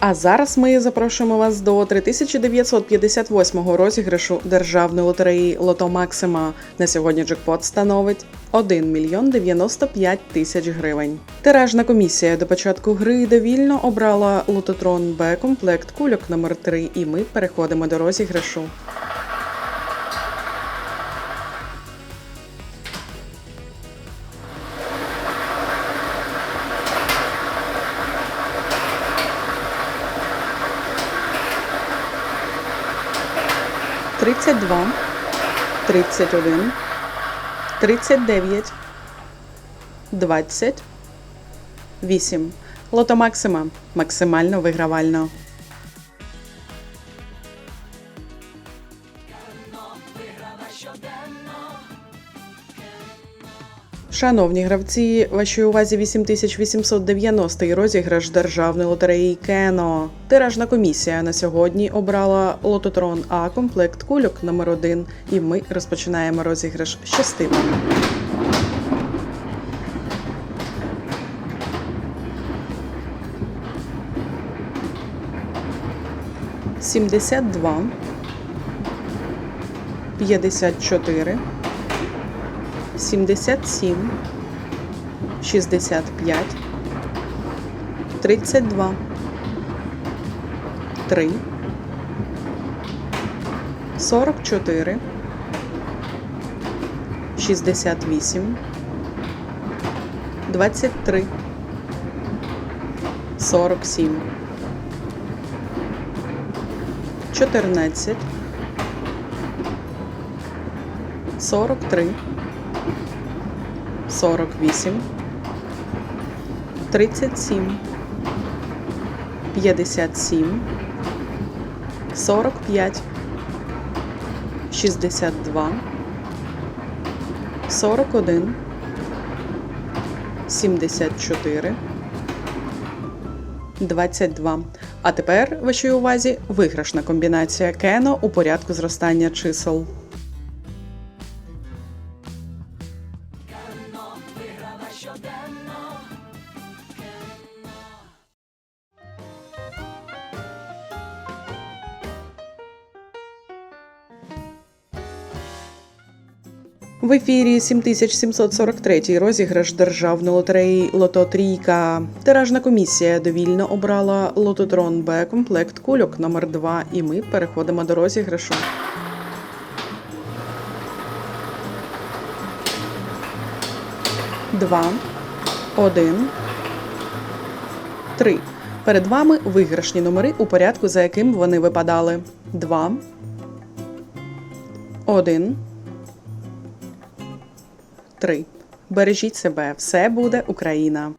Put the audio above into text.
А зараз ми запрошуємо вас до 3958 розіграшу державної лотереї Лото Максима. На сьогодні джекпот становить 1 мільйон 95 тисяч гривень. Тиражна комісія до початку гри довільно обрала лототрон Б комплект кульок номер 3 і ми переходимо до розіграшу. Тридцять два, тридцять один, тридцять дев'ять, двадцять, вісім. Лото Максима максимально вигравально. Шановні гравці, вашій увазі 8890 розіграш державної лотереї Кено. Тиражна комісія на сьогодні обрала лототрон А комплект кульок номер 1 і ми розпочинаємо розіграш щастиво. Сімдесят два, п'ятдесят чотири, сімдесят сім, шістдесят п'ять, тридцять два, три, сорок чотири, шістдесят вісім, двадцять три, сорок сім. 14, 43, 48, 37, 57, 45, 62, 41, 74, 22. А тепер вашій увазі виграшна комбінація кено у порядку зростання чисел. В ефірі 7743 розіграш державної лотереї Лото Трійка. Тиражна комісія довільно обрала лототрон Б комплект кульок номер 2 і ми переходимо до розіграшу. Два, один, три. Перед вами виграшні номери у порядку, за яким вони випадали. Два, один. Три. Бережіть себе, все буде Україна.